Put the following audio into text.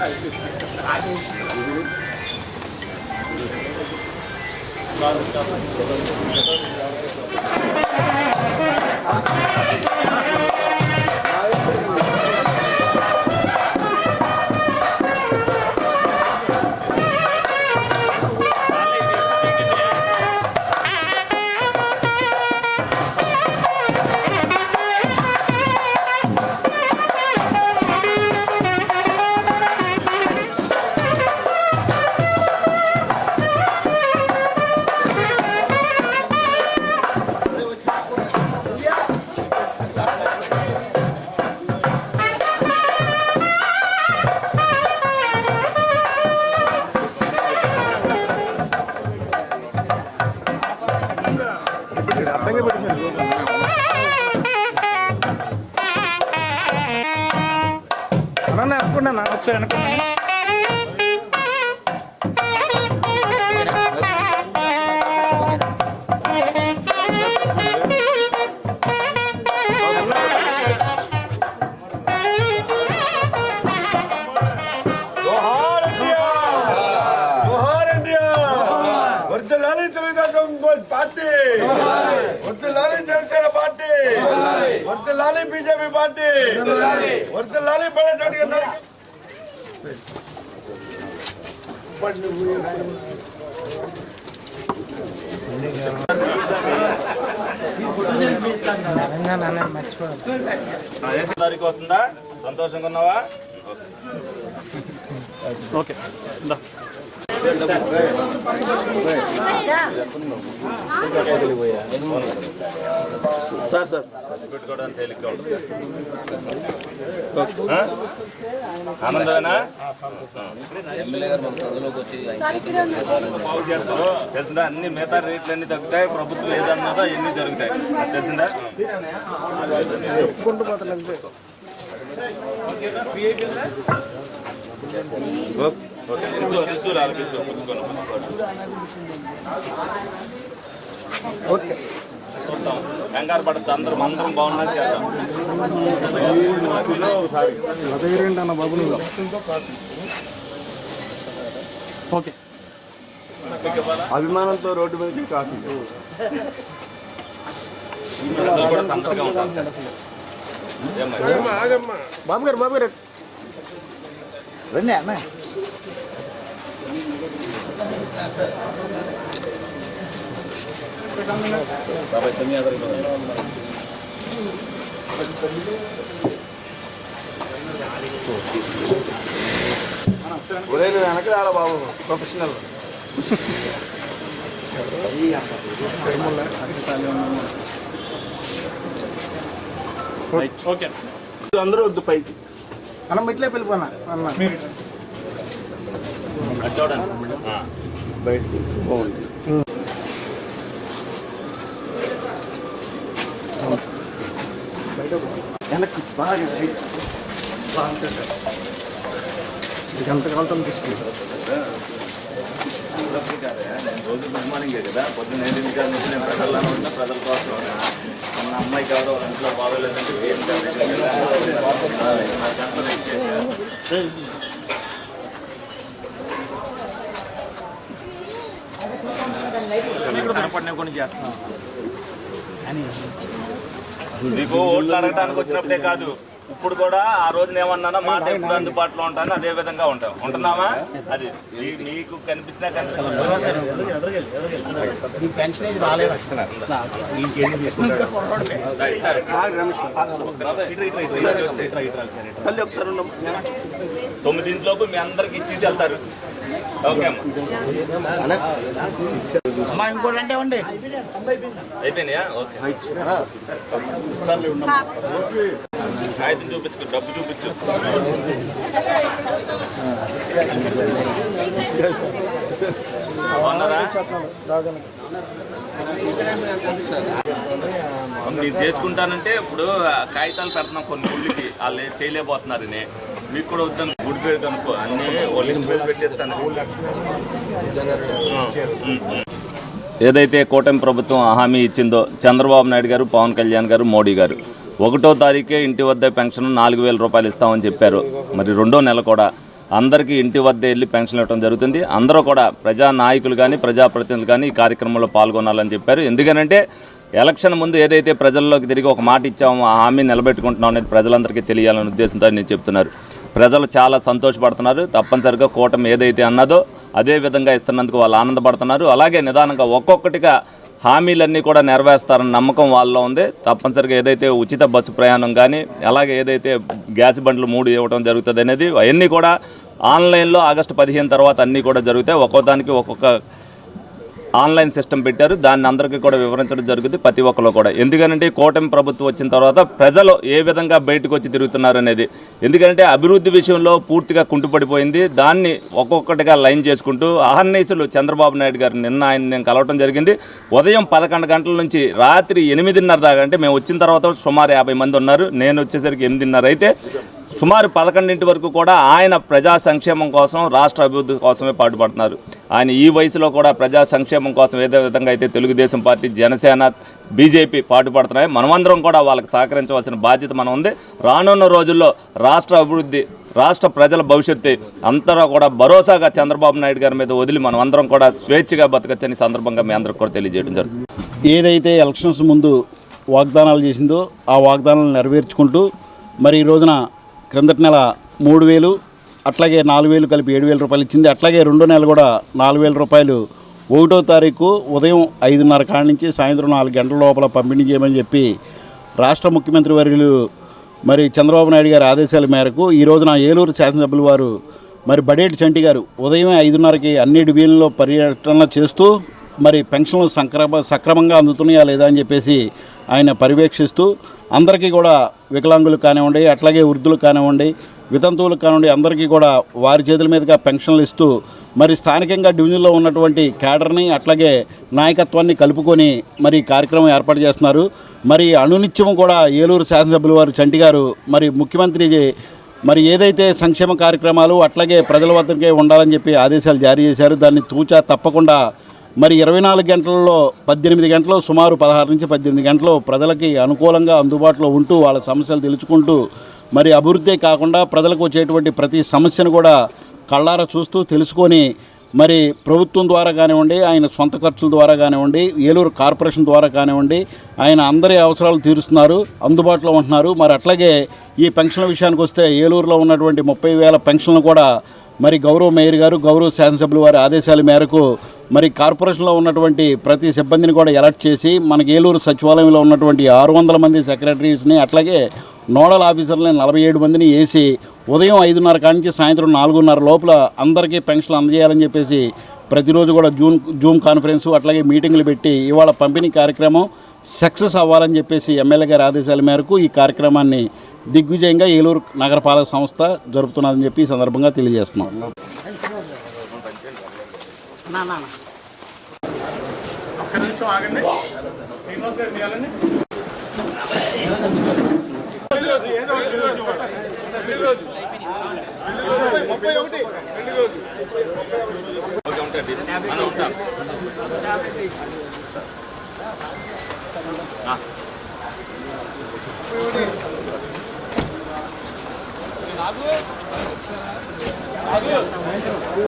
哎，这啥东西？拉的家伙。ఒకసారి అనుకున్నా జోహార్ ఇండియా జోహార్ ఇండియా వర్ధిల్లాలి తెలుగుదేశం పార్టీ వర్ధిల్లాలి జనసేన పార్టీ వర్ధిల్లాలి బీజేపీ పార్టీ వర్ధిల్లాలి పడేటట్టు గారికి తారీఖు అవుతుందా సంతోషంగా ఉన్నావా? ఓకే. సార్ సార్ పెట్టుకోవడానికి తేలిగ్గా ఉంటుంది? ఆనందమేనా? తెలిసిందా? అన్ని మిగతా రేట్లు అన్ని తగ్గుతాయి ప్రభుత్వం ఏదన్నదో అవన్నీ జరుగుతాయి. తెలిసిందా? ఓకే చూద్దాం కంగారు పడద్దు అందరం అందరం చేద్దాం అన్న బాబు ఓకే అభిమానంతో రోడ్డు మీదకి కాఫీ? బాబు గారు బాబు గారు రండి అన్న ఒరే నువ్వు వెనక రారా బాబు. ప్రొఫెషనల్ ఓకే అందరూ వద్దు పైకి. అన్న మెట్లే అది చూడండి. ఆ. బయటకి బాగుంది వెనక్కి బాగా ఇది ఎంత కాలుతో తీసుకుంటాం నేను రోజు గుడ్ కదా పొద్దున్న ఏడింటి కాదు నేను ఉంటా ప్రజల కోసం మన అమ్మాయికి ఎవరో వాళ్ళ ఇంట్లో బాగోలేదంటే ఏం కాదు. ఓట్లు వచ్చినప్పుడే కాదు ఇప్పుడు కూడా ఆ రోజున ఏమన్నానో మాట ఎప్పుడు అందుబాటులో ఉంటాను అదే విధంగా ఉంటాం. ఉంటున్నామా అది నీకు కనిపించినా ఉన్నాం తొమ్మిదింటిలోపు మీ అందరికి ఇచ్చేసి వెళ్తారు. ఓకే అమ్మా. అమ్మా ఇంకోటి అంటే ఉండి అయిపోయినాయా? ఓకే. కాగితం చూపించుకో డబ్బు చూపించు. మీరు చేసుకుంటానంటే ఇప్పుడు కాగితాలు పెడుతున్నాం కొన్ని గుళ్ళకి వాళ్ళు చేయలేకపోతున్నారని మీకు కూడా వద్దాం గుడి పేరు కనుక్కో. అన్ని పెట్టేస్తాను. ఏదైతే కూటమి ప్రభుత్వం హామీ ఇచ్చిందో చంద్రబాబు నాయుడు గారు పవన్ కళ్యాణ్ గారు మోడీ గారు. ఒకటో తారీఖే ఇంటి వద్ద పెన్షన్ నాలుగు వేల రూపాయలు ఇస్తామని చెప్పారు. మరి రెండో నెల కూడా అందరికీ ఇంటి వద్ద వెళ్ళి పెన్షన్ ఇవ్వడం జరుగుతుంది. అందరూ కూడా ప్రజా నాయకులు కానీ ప్రజాప్రతినిధులు కానీ ఈ కార్యక్రమంలో పాల్గొనాలని చెప్పారు. ఎందుకనంటే ఎలక్షన్ ముందు ఏదైతే ప్రజల్లోకి తిరిగి ఒక మాట ఇచ్చామో ఆ హామీ నిలబెట్టుకుంటున్నాం అనేది ప్రజలందరికీ తెలియాలనే ఉద్దేశంతో నేను చెప్తున్నారు. ప్రజలు చాలా సంతోషపడుతున్నారు. తప్పనిసరిగా కూటమి ఏదైతే అన్నదో అదే విధంగా ఇస్తున్నందుకు వాళ్ళు ఆనందపడుతున్నారు. అలాగే నిదానంగా ఒక్కొక్కటిగా హామీలన్నీ కూడా నెరవేరుస్తారన్న నమ్మకం వాళ్ళలో ఉంది. తప్పనిసరిగా ఏదైతే ఉచిత బస్సు ప్రయాణం కానీ అలాగే ఏదైతే గ్యాస్ బండ్లు మూడు ఇవ్వడం జరుగుతుంది అనేది అవన్నీ కూడా ఆన్లైన్లో ఆగస్టు పదిహేను తర్వాత అన్నీ కూడా జరుగుతాయి. ఒక్కొక్కదానికి ఒక్కొక్క ఆన్లైన్ సిస్టమ్ పెట్టారు. దాన్ని అందరికీ కూడా వివరించడం జరుగుతుంది ప్రతి ఒక్కరు కూడా. ఎందుకంటే కూటమి ప్రభుత్వం వచ్చిన తర్వాత ప్రజలు ఏ విధంగా బయటకు వచ్చి తిరుగుతున్నారు అనేది. ఎందుకంటే అభివృద్ధి విషయంలో పూర్తిగా కుంటుపడిపోయింది. దాన్ని ఒక్కొక్కటిగా లైన్ చేసుకుంటూ ఆహర్నేసులు చంద్రబాబు నాయుడు గారు నిన్న ఆయన నేను కలవటం జరిగింది. ఉదయం పదకొండు గంటల నుంచి రాత్రి ఎనిమిదిన్నర దాకా అంటే మేము వచ్చిన తర్వాత సుమారు యాభై మంది ఉన్నారు. నేను వచ్చేసరికి ఎనిమిదిన్నర అయితే సుమారు పదకొండింటి వరకు కూడా ఆయన ప్రజా సంక్షేమం కోసం రాష్ట్ర అభివృద్ధి కోసమే పాటుపడుతున్నారు. ఆయన ఈ వయసులో కూడా ప్రజా సంక్షేమం కోసం ఏదే విధంగా అయితే తెలుగుదేశం పార్టీ జనసేన బీజేపీ పాటుపడుతున్నాయి. మనమందరం కూడా వాళ్ళకి సహకరించవలసిన బాధ్యత మనం ఉంది. రానున్న రోజుల్లో రాష్ట్ర అభివృద్ధి రాష్ట్ర ప్రజల భవిష్యత్తు అంతరా కూడా భరోసాగా చంద్రబాబు నాయుడు గారి మీద వదిలి మనం అందరం కూడా స్వేచ్ఛగా బతకచ్చని సందర్భంగా మీ అందరికి కూడా తెలియజేయడం జరుగుతుంది. ఏదైతే ఎలక్షన్స్ ముందు వాగ్దానాలు చేసిందో ఆ వాగ్దానాలు నెరవేర్చుకుంటూ మరి ఈ రోజున క్రిందటి నెల మూడు వేలు అట్లాగే నాలుగు వేలు కలిపి ఏడు వేల రూపాయలు ఇచ్చింది. అట్లాగే రెండో నెల కూడా నాలుగు వేల రూపాయలు. ఒకటో తారీఖు ఉదయం ఐదున్నర కాడ నుంచి సాయంత్రం నాలుగు గంటల లోపల పంపిణీ చేయమని చెప్పి రాష్ట్ర ముఖ్యమంత్రి వర్యులు మరి చంద్రబాబు నాయుడు గారి ఆదేశాల మేరకు ఈ రోజున ఏలూరు శాసనసభ్యుల వారు మరి బడేటి చంటి గారు ఉదయం ఐదున్నరకి అన్ని డివిజన్లో పర్యటన చేస్తూ మరి పెన్షన్లు సక్రమ సక్రమంగా అందుతున్నాయా లేదా అని చెప్పేసి ఆయన పర్యవేక్షిస్తూ అందరికీ కూడా వికలాంగులు కానివ్వండి అట్లాగే వృద్ధులు కానివ్వండి వితంతువులకు కానివ్వండి అందరికీ కూడా వారి చేతుల మీదుగా పెన్షన్లు ఇస్తూ మరి స్థానికంగా డివిజన్లో ఉన్నటువంటి క్యాడర్ని అట్లాగే నాయకత్వాన్ని కలుపుకొని మరి కార్యక్రమం ఏర్పాటు చేస్తున్నారు. మరి అనునిత్యం కూడా ఏలూరు శాసనసభ్యుల వారు చంటి గారు మరి ముఖ్యమంత్రి మరి ఏదైతే సంక్షేమ కార్యక్రమాలు అట్లాగే ప్రజల వద్దకే ఉండాలని చెప్పి ఆదేశాలు జారీ చేశారు. దాన్ని తూచా తప్పకుండా మరి ఇరవై నాలుగు గంటలలో పద్దెనిమిది గంటలు సుమారు పదహారు నుంచి పద్దెనిమిది గంటలు ప్రజలకి అనుకూలంగా అందుబాటులో ఉంటూ వాళ్ళ సమస్యలు తెలుసుకుంటూ మరి అభివృద్ధి కాకుండా ప్రజలకు వచ్చేటువంటి ప్రతి సమస్యను కూడా కళ్ళారా చూస్తూ తెలుసుకొని మరి ప్రభుత్వం ద్వారా కానివ్వండి ఆయన సొంత ఖర్చుల ద్వారా కానివ్వండి ఏలూరు కార్పొరేషన్ ద్వారా కానివ్వండి ఆయన అందరి అవసరాలు తీరుస్తున్నారు అందుబాటులో ఉంటున్నారు. మరి అట్లాగే ఈ పెన్షన్ల విషయానికి వస్తే ఏలూరులో ఉన్నటువంటి ముప్పై వేల పెన్షన్లు కూడా మరి గౌరవ మేయర్ గారు గౌరవ శాసనసభ్యులు వారి ఆదేశాల మేరకు మరి కార్పొరేషన్లో ఉన్నటువంటి ప్రతి సిబ్బందిని కూడా ఎలర్ట్ చేసి మనకి ఏలూరు సచివాలయంలో ఉన్నటువంటి ఆరు వందల మంది సెక్రటరీస్ని అట్లాగే నోడల్ ఆఫీసర్లని నలభై ఏడు మందిని వేసి ఉదయం ఐదున్నర కానించి సాయంత్రం నాలుగున్నర లోపల అందరికీ పెన్షన్లు అందజేయాలని చెప్పేసి ప్రతిరోజు కూడా జూమ్ జూమ్ కాన్ఫరెన్సు అట్లాగే మీటింగ్లు పెట్టి ఇవాళ పంపిణీ కార్యక్రమం సక్సెస్ అవ్వాలని చెప్పేసి ఎమ్మెల్యే గారి ఆదేశాల మేరకు ఈ కార్యక్రమాన్ని దిగ్విజయంగా ఏలూరు నగరపాలక సంస్థ జరుపుతున్నదని చెప్పి ఈ సందర్భంగా తెలియజేస్తున్నాం నిమిషం ఆగండి శ్రీనివాస్ గారు తీయాలండి ముప్పై ఒకటి